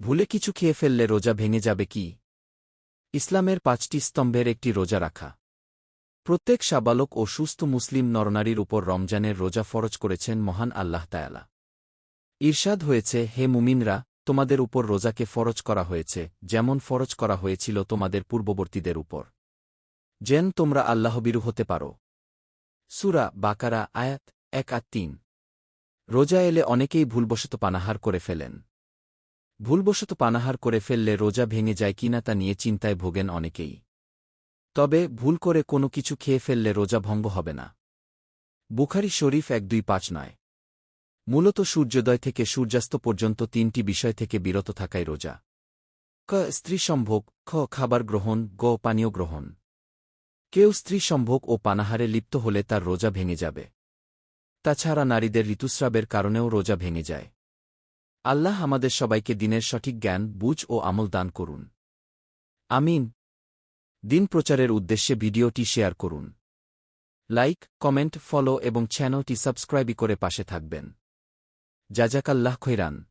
ভুলে কিছু খেয়ে ফেললে রোজা ভেঙে যাবে কি? ইসলামের পাঁচটি স্তম্ভের একটি রোজা রাখা। প্রত্যেক সাবালক ও সুস্থ মুসলিম নরনারীর উপর রমজানের রোজা ফরজ করেছেন মহান আল্লাহ তায়ালা ঈর্ষাদ হয়েছে, হে মুমিনরা, তোমাদের উপর রোজাকে ফরজ করা হয়েছে, যেমন ফরজ করা হয়েছিল তোমাদের পূর্ববর্তীদের উপর। যেন তোমরা আল্লাহবিরু হতে পারো। সুরা বাকারা, আয়াত এক আর তিন। রোজা এলে অনেকেই ভুলবশত পানাহার করে ফেলেন। ভুলবশত পানাহার করে ফেললে রোজা ভেঙে যায় কিনা তা নিয়ে চিন্তায় ভোগেন অনেকেই। তবে, ভুল করে কোনো কিছু খেয়ে ফেললে রোজা ভঙ্গ হবে না। বুখারি শরীফ এক দুই পাঁচ নয়। মূলত সূর্যোদয় থেকে সূর্যাস্ত পর্যন্ত তিনটি বিষয় থেকে বিরত থাকায় রোজা। ক, স্ত্রী সম্ভোগ, খ, খাবার গ্রহণ, গ, পানীয় গ্রহণ। কেউ স্ত্রী সম্ভোগ ও পানাহারে লিপ্ত হলে তার রোজা ভেঙে যাবে। তাছাড়া নারীদের ঋতুস্রাবের কারণেও রোজা ভেঙে যায়। আল্লাহ আমাদের সবাইকে দিনের সঠিক জ্ঞান, বুঝ ও আমল দান করুন। আমিন। দিন প্রচারের উদ্দেশ্যে ভিডিওটি শেয়ার করুন। লাইক, কমেন্ট, ফলো এবং চ্যানেলটি সাবস্ক্রাইবই করে পাশে থাকবেন। জাজাকাল্লাহ খৈরান।